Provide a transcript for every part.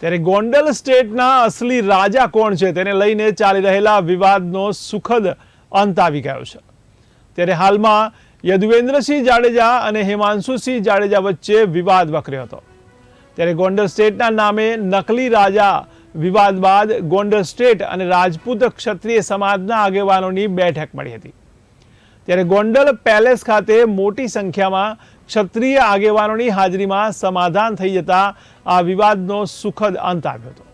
ત્યારે ગોંડલ સ્ટેટના અસલી રાજા કોણ છે તેને લઈને ચાલી રહેલા વિવાદનો સુખદ અંત આવી ગયો છે. ત્યારે હાલમાં યદુવેન્દ્રસિંહ જાડેજા અને હિમાંશુસિંહ જાડેજા વચ્ચે વિવાદ વકર્યો હતો. ત્યારે ગોંડલ સ્ટેટના નામે નકલી રાજા વિવાદ બાદ ગોંડલ સ્ટેટ અને રાજપૂત ક્ષત્રિય સમાજના આગેવાનોની બેઠક મળી હતી. ત્યારે ગોંડલ પેલેસ ખાતે મોટી સંખ્યામાં ક્ષત્રિય આગેવાનોની હાજરીમાં સમાધાન થઈ જતા આ વિવાદનો સુખદ અંત આવ્યો હતો.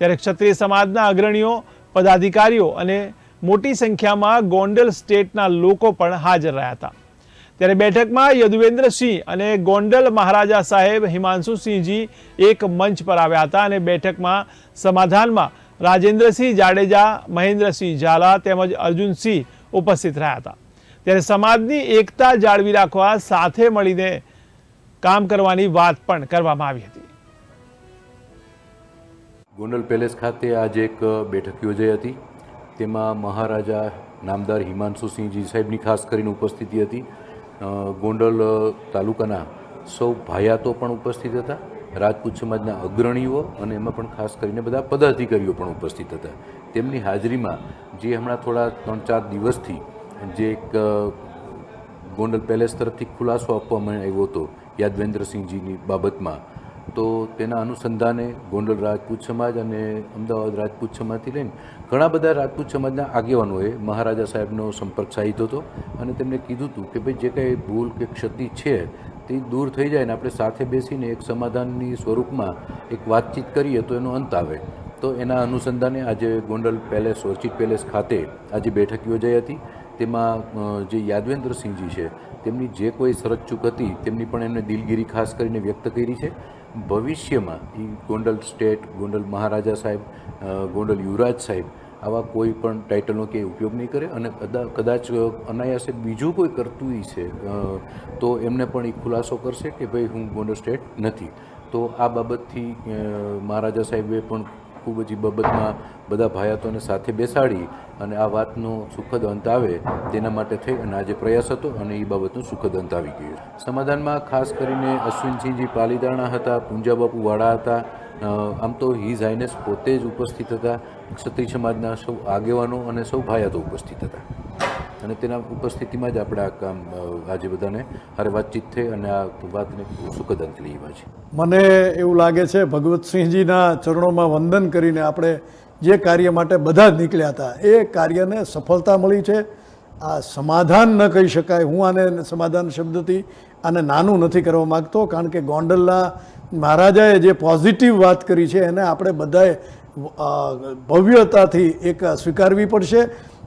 ત્યારે ક્ષત્રિય સમાજના અગ્રણીઓ, પદાધિકારીઓ અને મોટી સંખ્યામાં ગોંડલ સ્ટેટના લોકો પણ હાજર રહ્યા હતા. ત્યારે બેઠકમાં યદુવેન્દ્રસિંહ અને ગોંડલ મહારાજા સાહેબ હિમાંશુસિંહજી એક મંચ પર આવ્યા હતા અને બેઠકમાં સમાધાનમાં રાજેન્દ્રસિંહ જાડેજા, મહેન્દ્રસિંહ ઝાલા તેમજ અર્જુનસિંહ ઉપસ્થિત રહ્યા હતા. ત્યારે સમાજની એકતા જાળવી રાખવા સાથે મળીને કામ કરવાની વાત પણ કરવામાં આવી હતી. ગોંડલ પેલેસ ખાતે આજે એક બેઠક યોજાઈ હતી. તેમાં મહારાજા નામદાર હિમાંશુસિંહજી સાહેબની ખાસ કરીને ઉપસ્થિતિ હતી. ગોંડલ તાલુકાના સૌ ભાયાતો પણ ઉપસ્થિત હતા. રાજપૂત સમાજના અગ્રણીઓ અને એમાં પણ ખાસ કરીને બધા પદાધિકારીઓ પણ ઉપસ્થિત હતા. તેમની હાજરીમાં જે હમણાં થોડા ત્રણ ચાર દિવસથી જે એક ગોંડલ પેલેસ તરફથી ખુલાસો આપવામાં આવ્યો હતો યાદવેન્દ્રસિંહજીની બાબતમાં, તો તેના અનુસંધાને ગોંડલ રાજપૂત સમાજ અને અમદાવાદ રાજપૂત સમાજથી લઈને ઘણા બધા રાજપૂત સમાજના આગેવાનોએ મહારાજા સાહેબનો સંપર્ક સાધ્યો હતો અને તેમને કીધું હતું કે ભાઈ જે કાંઈ ભૂલ કે ક્ષતિ છે તે દૂર થઈ જાય ને આપણે સાથે બેસીને એક સમાધાનની સ્વરૂપમાં એક વાતચીત કરીએ તો એનો અંત આવે. તો એના અનુસંધાને આજે ગોંડલ પેલેસ ઓર્ચિડ પેલેસ ખાતે આજે બેઠક યોજાઈ હતી. તેમાં જે યાદવેન્દ્રસિંહજી છે, તેમની જે કોઈ શરત ચૂક હતી, તેમની પણ એમને દિલગીરી ખાસ કરીને વ્યક્ત કરી છે. ભવિષ્યમાં એ ગોંડલ સ્ટેટ, ગોંડલ મહારાજા સાહેબ ગોંડલ યુવરાજ સાહેબ, આવા કોઈ પણ ટાઇટલનો કે ઉપયોગ નહીં કરે અને કદાચ અનાયાસે બીજું કોઈ કરતું છે તો એમને પણ એ ખુલાસો કરશે કે ભાઈ હું ગોંડલ સ્ટેટ નથી. તો આ બાબતથી મહારાજા સાહેબે પણ ખૂબ જ બાબતમાં બધા ભાયાતોને સાથે બેસાડી અને આ વાતનો સુખદ અંત આવે તેના માટે થઈ અને આજે પ્રયાસ હતો અને એ બાબતનો સુખદ અંત આવી ગયો. સમાધાનમાં ખાસ કરીને અશ્વિનસિંહજી પાલીતાણા હતા, પૂંજાબાપુ વાળા હતા આમ તો હિઝ હાઇનેસ પોતે જ ઉપસ્થિત હતા. ક્ષત્રિય સમાજના સૌ આગેવાનો અને સૌ ભાયાતો ઉપસ્થિત હતા. અને તેના ઉપસ્થિતિમાં જ આપણે આ કામ આજે બધાને હારે વાતચીત થઈ અને આ વાતને સુખદ અંત લેવા છે મને એવું લાગે છે ભગવતસિંહજીના ચરણોમાં વંદન કરીને આપણે જે કાર્ય માટે બધા જ નીકળ્યા હતા, એ કાર્યને સફળતા મળી છે. આ સમાધાન ન કહી શકાય, હું આને સમાધાન શબ્દથી આને નાનું નથી કરવા માગતો, કારણ કે ગોંડલના મહારાજાએ જે પોઝિટિવ વાત કરી છે, એને આપણે બધાએ ભવ્યતાથી એક સ્વીકારવી પડશે.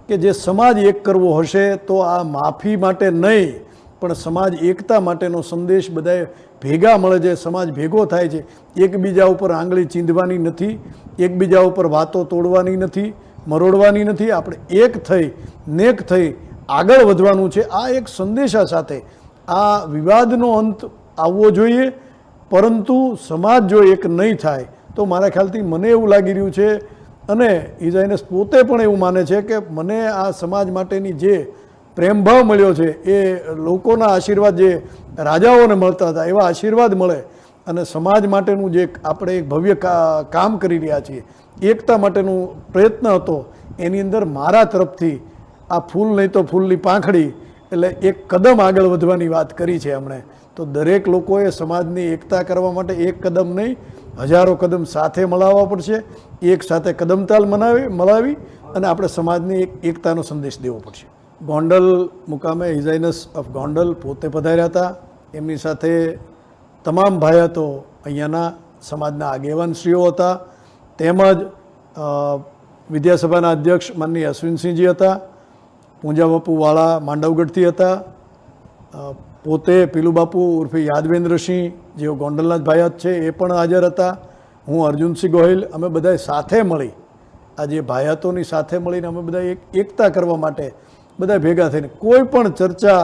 કે જે સમાજ એક કરવો હશે તો આ માફી માટે નહીં, પણ સમાજ એકતા માટેનો સંદેશ બધાએ ભેગા મળે છે, સમાજ ભેગો થાય છે. એકબીજા ઉપર આંગળી ચીંધવાની નથી, એકબીજા ઉપર વાતો તોડવાની નથી, મરોડવાની નથી. આપણે એક થઈ, નેક થઈ આગળ વધવાનું છે. આ એક સંદેશા સાથે. આ વિવાદનો અંત આવવો જોઈએ, પરંતુ સમાજ જો એક નહીં થાય, તો મારા ખ્યાલથી મને એવું લાગી રહ્યું છે અને ઇઝાઇનસ પોતે પણ એવું માને છે કે મને આ સમાજ માટેની જે પ્રેમભાવ મળ્યો છે, એ લોકોના આશીર્વાદ જે રાજાઓને મળતા હતા, એવા આશીર્વાદ મળે અને સમાજ માટેનું જે આપણે એક ભવ્ય કામ કરી રહ્યા છીએ, એકતા માટેનું પ્રયત્ન હતો, એની અંદર મારા તરફથી આ ફૂલ નહીં તો ફૂલની પાંખડી એટલે એક કદમ આગળ વધવાની વાત કરી છે એમણે. તો દરેક લોકોએ સમાજની એકતા કરવા માટે એક કદમ નહીં હજારો કદમ સાથે મળાવવા પડશે, એક સાથે કદમતાલ મનાવી મળાવી અને આપણે સમાજની એક એકતાનો સંદેશ દેવો પડશે. ગોંડલ મુકામે હિઝાઇનસ ઓફ ગોંડલ પોતે પધાર્યા હતા. એમની સાથે તમામ ભાઈઓ અહીંયાના સમાજના આગેવાનશ્રીઓ હતા. તેમજ વિદ્યાસભાના અધ્યક્ષ માનની અશ્વિનસિંહજી હતા. પૂંજા બાપુ વાળા માંડવગઢથી હતા. પોતે પીલુ બાપુ ઉર્ફે યાદવેન્દ્રસિંહ, જેઓ ગોંડલનાથ જ છે, એ પણ હાજર હતા. હું અર્જુનસિંહ ગોહિલ, અમે બધાએ સાથે મળી. આ જે ભાયાતોની સાથે મળીને અમે બધા એક એકતા કરવા માટે બધા ભેગા થઈને કોઈ પણ ચર્ચા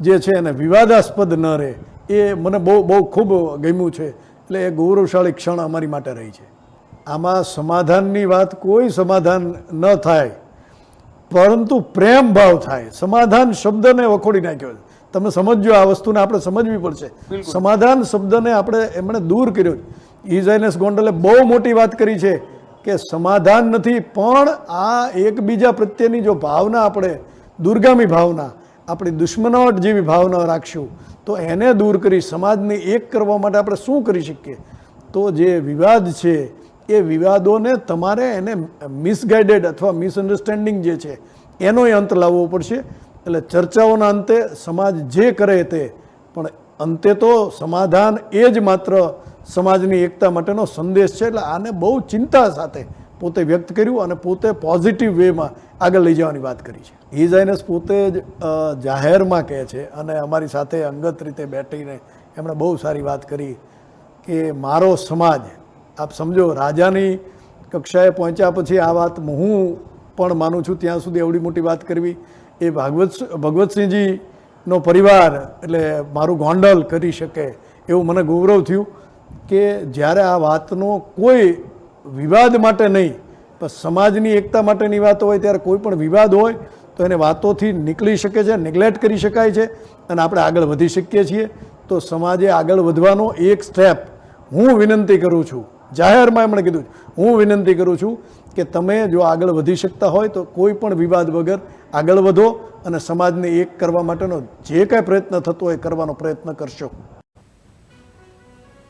જે છે એને વિવાદાસ્પદ ન રહે, એ મને બહુ બહુ ખૂબ ગમ્યું છે. એટલે એ ગૌરવશાળી ક્ષણ અમારી માટે રહી છે. આમાં સમાધાનની વાત કોઈ સમાધાન ન થાય, પરંતુ પ્રેમ ભાવ થાય. સમાધાન શબ્દને વખોડી નાખ્યો છે. તમે સમજજો આ વસ્તુને આપણે સમજવી પડશે. સમાધાન શબ્દને આપણે એમણે દૂર કર્યો. ઇઝાઇનસ ગોંડલે બહુ મોટી વાત કરી છે કે સમાધાન નથી પણ આ એકબીજા પ્રત્યેની જો ભાવના આપણે દુર્ગામી ભાવના આપણી દુશ્મનાવટ જેવી ભાવના રાખશું તો એને દૂર કરી સમાજને એક કરવા માટે આપણે શું કરી શકીએ? તો જે વિવાદ છે એ વિવાદોને તમારે એને મિસગાઈડેડ અથવા મિસઅન્ડરસ્ટેન્ડિંગ જે છે એનોય અંત લાવવો પડશે. એટલે ચર્ચાઓના અંતે સમાજ જે કરે તે, પણ અંતે તો સમાધાન એ જ માત્ર સમાજની એકતા માટેનો સંદેશ છે. એટલે આને બહુ ચિંતા સાથે પોતે વ્યક્ત કર્યું અને પોતે પોઝિટિવ વેમાં આગળ લઈ જવાની વાત કરી છે. ઇઝાઇનસ પોતે જ જાહેરમાં કહે છે અને અમારી સાથે અંગત રીતે બેઠીને એમણે બહુ સારી વાત કરી કે મારો સમાજ, આપ સમજો રાજાની કક્ષાએ પહોંચ્યા પછી આ વાત હું પણ માનું છું, ત્યાં સુધી એવડી મોટી વાત કરવી. એ ભાગવત ભગવતસિંહજીનો પરિવાર એટલે મારું ગોંડલ કરી શકે એવું મને ગૌરવ થયું કે જ્યારે આ વાતનો કોઈ વિવાદ માટે નહીં, પણ સમાજની એકતા માટેની વાત હોય, ત્યારે કોઈ પણ વિવાદ હોય, તો એને વાતોથી નીકળી શકે છે નેગ્લેક્ટ કરી શકાય છે અને આપણે આગળ વધી શકીએ છીએ. તો સમાજે આગળ વધવાનો એક સ્ટેપ હું વિનંતી કરું છું. જાહેરમાં એમણે કીધું હું વિનંતી કરું છું કે તમે જો આગળ વધી શકતા હોય, તો કોઈ પણ વિવાદ વગર આગળ વધો અને સમાજને એક કરવા માટેનો જે કાંઈ પ્રયત્ન થતો હોય કરવાનો પ્રયત્ન કરશો.